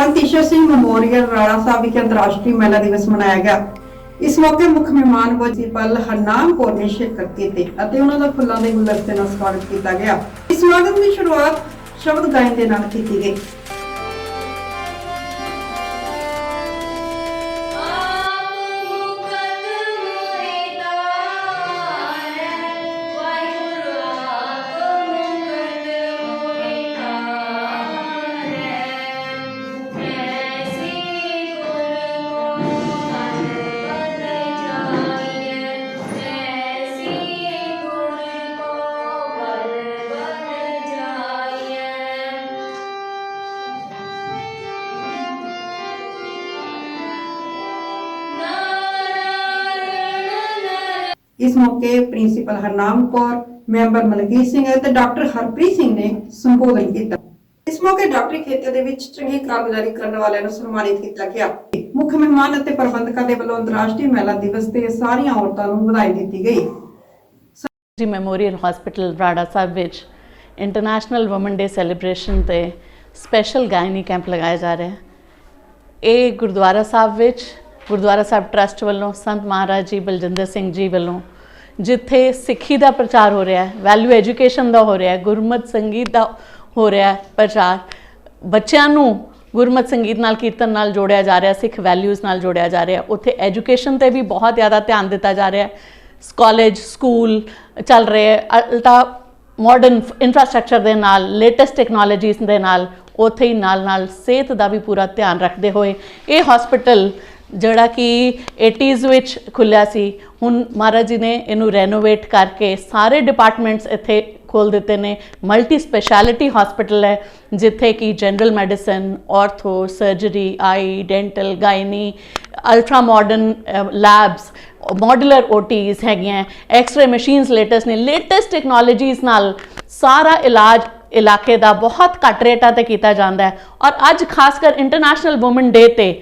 ਸੰਤ Ishar Singh memorial Rana Sahib ਵਿਖੇ ਅੰਤਰਰਾਸ਼ਟਰੀ ਮਹਿਲਾ ਦਿਵਸ ਮਨਾਇਆ ਗਿਆ। ਇਸ ਮੌਕੇ ਮੁੱਖ ਮਹਿਮਾਨ ਵਜੀਰ ਹਰਨਾਮ ਕੌਰ ਨੇ ਸ਼ਿਰਕਤ ਕੀਤੀ ਅਤੇ ਉਹਨਾਂ ਦਾ ਫੁੱਲਾਂ ਦੇ ਗੁਲਦਸਤੇ ਨਾਲ ਸਵਾਗਤ ਕੀਤਾ ਗਿਆ। ਇਸ ਸਵਾਗਤ ਦੀ ਸ਼ੁਰੂਆਤ ਸ਼ਬਦ ਗਾਇਨ ਦੇ ਨਾਲ ਕੀਤੀ ਗਈ। ਇਸ ਮੌਕੇ ਪ੍ਰਿੰਸੀਪਲ ਹਰਨਾਮ ਕੌਰ, ਮੈਂਬਰ ਮਲਕੀਤ ਸਿੰਘ ਅਤੇ ਡਾਕਟਰ ਹਰਪ੍ਰੀਤ ਸਿੰਘ ਨੇ ਸੰਬੋਧਨ ਕੀਤਾ। ਇਸ ਮੌਕੇ ਡਾਕਟਰੀ ਖੇਤਰ ਦੇ ਵਿੱਚ ਚੰਗੀ ਕਾਰਗੁਜ਼ਾਰੀ ਕਰਨ ਵਾਲਿਆਂ ਨੂੰ ਸਨਮਾਨਿਤ ਕੀਤਾ ਗਿਆ। ਮੁੱਖ ਮਹਿਮਾਨ ਅਤੇ ਪ੍ਰਬੰਧਕਾਂ ਦੇ ਵੱਲੋਂ ਅੰਤਰਰਾਸ਼ਟਰੀ ਮਹਿਲਾ ਦਿਵਸ ਤੇ ਸਾਰੀਆਂ ਔਰਤਾਂ ਨੂੰ ਵਧਾਈ ਦਿੱਤੀ ਗਈ। ਜੀ ਮੈਮੋਰੀਅਲ ਹਸਪੀਟਲ ਰਾੜਾ ਸਾਹਿਬ ਵਿੱਚ ਇੰਟਰਨੈਸ਼ਨਲ ਔਮਨ ਡੇ ਸੈਲੀਬ੍ਰੇਸ਼ਨ ਤੇ ਸਪੈਸ਼ਲ ਗਾਇਨੀ ਕੈਂਪ ਲਗਾਇਆ ਜਾ ਰਿਹਾ ਹੈ। ਇਹ ਗੁਰਦੁਆਰਾ ਸਾਹਿਬ ਵਿੱਚ ਗੁਰਦੁਆਰਾ ਸਾਹਿਬ ਟਰਸਟ ਵੱਲੋਂ ਸੰਤ ਮਹਾਰਾਜ ਜੀ, ਬਲਜਿੰਦਰ ਸਿੰਘ ਜੀ ਵੱਲੋਂ, ਜਿੱਥੇ ਸਿੱਖੀ ਦਾ ਪ੍ਰਚਾਰ ਹੋ ਰਿਹਾ ਹੈ ਵੈਲਿਊ ਐਜੂਕੇਸ਼ਨ ਦਾ ਹੋ ਰਿਹਾ ਹੈ, ਗੁਰਮਤ ਸੰਗੀਤ ਦਾ ਹੋ ਰਿਹਾ ਹੈ ਪ੍ਰਚਾਰ, ਬੱਚਿਆਂ ਨੂੰ ਗੁਰਮਤ ਸੰਗੀਤ ਨਾਲ ਕੀਰਤਨ ਨਾਲ ਜੋੜਿਆ ਜਾ ਰਿਹਾ, ਸਿੱਖ ਵੈਲਿਊਜ਼ ਨਾਲ ਜੋੜਿਆ ਜਾ ਰਿਹਾ, ਉੱਥੇ ਐਜੂਕੇਸ਼ਨ ਤੇ ਵੀ ਬਹੁਤ ਜ਼ਿਆਦਾ ਧਿਆਨ ਦਿੱਤਾ ਜਾ ਰਿਹਾ ਹੈ ਕਾਲਜ ਸਕੂਲ ਚੱਲ ਰਹੇ ਅਲਟਾ ਮਾਡਰਨ ਇਨਫਰਾਸਟ੍ਰਕਚਰ ਦੇ ਨਾਲ ਲੇਟੈਸਟ ਟੈਕਨੋਲੋਜੀਜ਼ ਦੇ ਨਾਲ, ਉੱਥੇ ਹੀ ਨਾਲ ਨਾਲ ਸਿਹਤ ਦਾ ਵੀ ਪੂਰਾ ਧਿਆਨ ਰੱਖਦੇ ਹੋਏ, ਇਹ ਹਸਪੀਟਲ ਜਿਹੜਾ ਕਿ 80s ਵਿੱਚ ਖੁੱਲਿਆ ਸੀ, ਹੁਣ ਮਹਾਰਾਜ ਜੀ ਨੇ ਇਹਨੂੰ ਰੈਨੋਵੇਟ ਕਰਕੇ ਸਾਰੇ ਡਿਪਾਰਟਮੈਂਟਸ ਇੱਥੇ ਖੋਲ ਦਿੱਤੇ ਨੇ ਮਲਟੀ ਸਪੈਸ਼ਲਿਟੀ ਹਸਪੀਟਲ ਹੈ, ਜਿੱਥੇ ਕਿ general medicine ortho surgery eye dental gynae ultra modern labs modular OTs ਹੈਗੀਆਂ ਐਕਸ-ਰੇ ਮਸ਼ੀਨਸ ਲੇਟੈਸਟ ਨੇ ਲੇਟੈਸਟ ਟੈਕਨੋਲੋਜੀਜ਼ ਨਾਲ ਸਾਰਾ ਇਲਾਜ ਇਲਾਕੇ ਦਾ ਬਹੁਤ ਘੱਟ ਰੇਟਾਂ ਤੇ ਕੀਤਾ ਜਾਂਦਾ ਹੈ। ਔਰ ਅੱਜ ਖਾਸ ਕਰ ਇੰਟਰਨੈਸ਼ਨਲ ਔਮਨ ਡੇ ਤੇ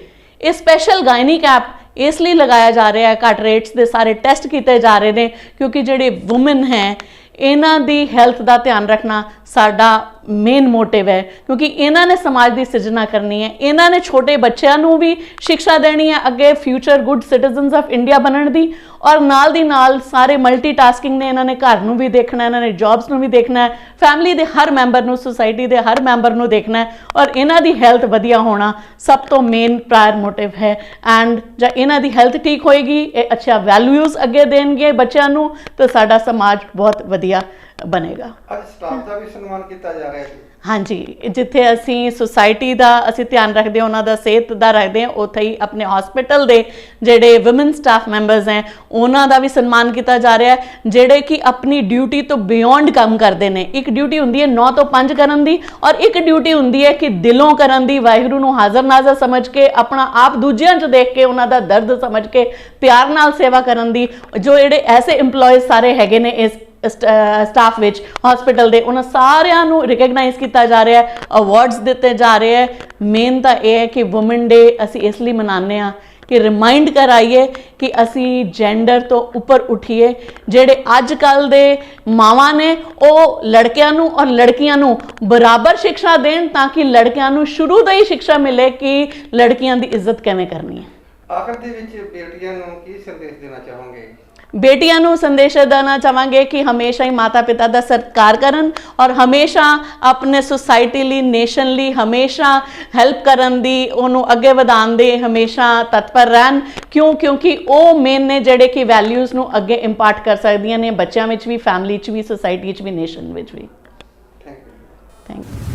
ਇਹ ਸਪੈਸ਼ਲ ਗਾਇਨੀ ਐਪ ਇਸ ਲਈ ਲਗਾਇਆ ਜਾ ਰਿਹਾ ਹੈ, ਘੱਟ ਰੇਟਸ ਦੇ ਸਾਰੇ ਟੈਸਟ ਕੀਤੇ ਜਾ ਰਹੇ ਨੇ, ਕਿਉਂਕਿ ਜਿਹੜੇ ਔਮਨ ਹੈ, ਇਹਨਾਂ ਦੀ ਹੈਲਥ ਦਾ ਧਿਆਨ ਰੱਖਣਾ ਸਾਡਾ ਮੇਨ ਮੋਟਿਵ ਹੈ। ਕਿਉਂਕਿ ਇਹਨਾਂ ਨੇ ਸਮਾਜ ਦੀ ਸਿਰਜਣਾ ਕਰਨੀ ਹੈ। ਇਹਨਾਂ ਨੇ ਛੋਟੇ ਬੱਚਿਆਂ ਨੂੰ ਵੀ ਸਿੱਖਿਆ ਦੇਣੀ ਹੈ ਅੱਗੇ future good citizens of India ਬਣਨ ਦੀ। ਔਰ ਨਾਲ ਦੀ ਨਾਲ ਸਾਰੇ ਮਲਟੀਟਾਸਕਿੰਗ ਨੇ ਇਹਨਾਂ ਨੇ ਘਰ ਨੂੰ ਵੀ ਦੇਖਣਾ ਇਹਨਾਂ ਨੇ ਜੌਬਸ ਨੂੰ ਵੀ ਦੇਖਣਾ ਹੈ। ਫੈਮਿਲੀ ਦੇ ਹਰ ਮੈਂਬਰ ਨੂੰ ਸੁਸਾਇਟੀ ਦੇ ਹਰ ਮੈਂਬਰ ਨੂੰ ਦੇਖਣਾ ਹੈ। ਔਰ ਇਹਨਾਂ ਦੀ ਹੈਲਥ ਵਧੀਆ ਹੋਣਾ ਸਭ ਤੋਂ ਮੇਨ ਪ੍ਰਾਇਰ ਮੋਟਿਵ ਹੈ। ਐਂਡ ਜੇ ਇਹਨਾਂ ਦੀ ਹੈਲਥ ਠੀਕ ਹੋਏਗੀ, ਇਹ ਅੱਛਾ ਵੈਲਿਊਜ਼ ਅੱਗੇ ਦੇਣਗੇ ਬੱਚਿਆਂ ਨੂੰ, ਤਾਂ ਸਾਡਾ ਸਮਾਜ ਬਹੁਤ ਵਧੀਆ ਬਣੇਗਾ। ਅੱਜ ਸਟਾਫ ਦਾ ਵੀ ਸਨਮਾਨ ਕੀਤਾ ਜਾ ਰਿਹਾ ਹੈ ਹਾਂਜੀ ਜਿੱਥੇ ਅਸੀਂ ਸੁਸਾਇਟੀ ਦਾ ਅਸੀਂ ਧਿਆਨ ਰੱਖਦੇ ਹਾਂ ਉਹਨਾਂ ਦਾ ਸਿਹਤ ਦਾ ਰੱਖਦੇ ਹਾਂ ਉੱਥੇ ਹੀ ਆਪਣੇ ਹਸਪੀਟਲ ਦੇ ਜਿਹੜੇ ਔਮਨ ਸਟਾਫ ਮੈਂਬਰਸ ਹੈ ਉਹਨਾਂ ਦਾ ਵੀ ਸਨਮਾਨ ਕੀਤਾ ਜਾ ਰਿਹਾ ਹੈ ਜਿਹੜੇ ਕਿ ਆਪਣੀ ਡਿਊਟੀ ਤੋਂ ਬਿਯੋਂਡ ਕੰਮ ਕਰਦੇ ਨੇ। ਇੱਕ ਡਿਊਟੀ ਹੁੰਦੀ ਹੈ 9 ਤੋਂ 5 ਕਰਨ ਦੀ ਔਰ ਇੱਕ ਡਿਊਟੀ ਹੁੰਦੀ ਹੈ ਕਿ ਦਿਲੋਂ ਕਰਨ ਦੀ। ਵਾਹਿਗੁਰੂ ਨੂੰ ਹਾਜ਼ਰ ਨਾਜ਼ਰ ਸਮਝ ਕੇ ਆਪਣਾ ਆਪ ਦੂਜਿਆਂ 'ਚ ਦੇਖ ਕੇ ਉਹਨਾਂ ਦਾ ਦਰਦ ਸਮਝ ਕੇ ਪਿਆਰ ਨਾਲ ਸੇਵਾ ਕਰਨ ਦੀ। ਜੋ ਜਿਹੜੇ ਐਸੇ EMPLOYEES ਸਾਰੇ ਹੈਗੇ ਨੇ ਇਸ ਸਟਾਫ ਵਿੱਚ ਹਸਪੀਟਲ ਦੇ, ਉਹਨਾਂ ਸਾਰਿਆਂ ਨੂੰ ਰਿਕਗਨਾਈਜ਼ ਕੀਤਾ ਜਾ ਰਿਹਾ ਹੈ ਅਵਾਰਡਸ ਦਿੱਤੇ ਜਾ ਰਹੇ ਹੈ। ਮੇਨ ਤਾਂ ਇਹ ਹੈ ਕਿ ਔਮਨ ਡੇ ਅਸੀਂ ਇਸ ਲਈ ਮਨਾਉਂਦੇ ਆ ਕਿ ਰਿਮਾਈਂਡ ਕਰਾਈਏ ਕਿ ਅਸੀਂ ਜੈਂਡਰ ਤੋਂ ਉੱਪਰ ਉਠੀਏ। ਜਿਹੜੇ ਅੱਜ ਕੱਲ ਦੇ ਮਾਵਾਂ ਨੇ, ਉਹ ਲੜਕਿਆਂ ਨੂੰ ਔਰ ਲੜਕੀਆਂ ਨੂੰ ਬਰਾਬਰ ਸਿੱਖਿਆ ਦੇਣ ਤਾਂ ਕਿ ਲੜਕਿਆਂ ਨੂੰ ਸ਼ੁਰੂ ਤੋਂ ਹੀ ਸਿੱਖਿਆ ਮਿਲੇ ਕਿ ਲੜਕੀਆਂ ਦੀ ਇੱਜ਼ਤ ਕਿਵੇਂ ਕਰਨੀ ਹੈ। ਆਖਰ ਦੇ ਵਿੱਚ ਬੇਟੀਆਂ ਨੂੰ ਕੀ ਸੰਦੇਸ਼ ਦੇਣਾ ਚਾਹੋਗੇ? ਬੇਟੀਆਂ ਨੂੰ ਸੰਦੇਸ਼ ਦੇਣਾ ਚਾਹਾਂਗੇ ਕਿ ਹਮੇਸ਼ਾ ਹੀ ਮਾਤਾ ਪਿਤਾ ਦਾ ਸਤਿਕਾਰ ਕਰਨ ਔਰ ਹਮੇਸ਼ਾ ਆਪਣੇ ਸੁਸਾਇਟੀ ਲਈ ਨੇਸ਼ਨ ਲਈ ਹਮੇਸ਼ਾ ਹੈਲਪ ਕਰਨ ਦੀ ਉਹਨੂੰ ਅੱਗੇ ਵਧਾਉਣ ਦੇ ਹਮੇਸ਼ਾ ਤਤਪਰ ਰਹਿਣ ਕਿਉਂ ਕਿਉਂਕਿ ਉਹ ਮੇਨ ਨੇ ਜਿਹੜੇ ਕਿ ਵੈਲਿਊਜ਼ ਨੂੰ ਅੱਗੇ ਇੰਪਾਰਟ ਕਰ ਸਕਦੀਆਂ ਨੇ ਬੱਚਿਆਂ ਵਿੱਚ ਵੀ ਫੈਮਿਲੀ 'ਚ ਵੀ ਸੁਸਾਇਟੀ 'ਚ ਵੀ ਨੇਸ਼ਨ ਵਿੱਚ ਵੀ ਥੈਂਕ ਯੂ ਥੈਂਕ ਯੂ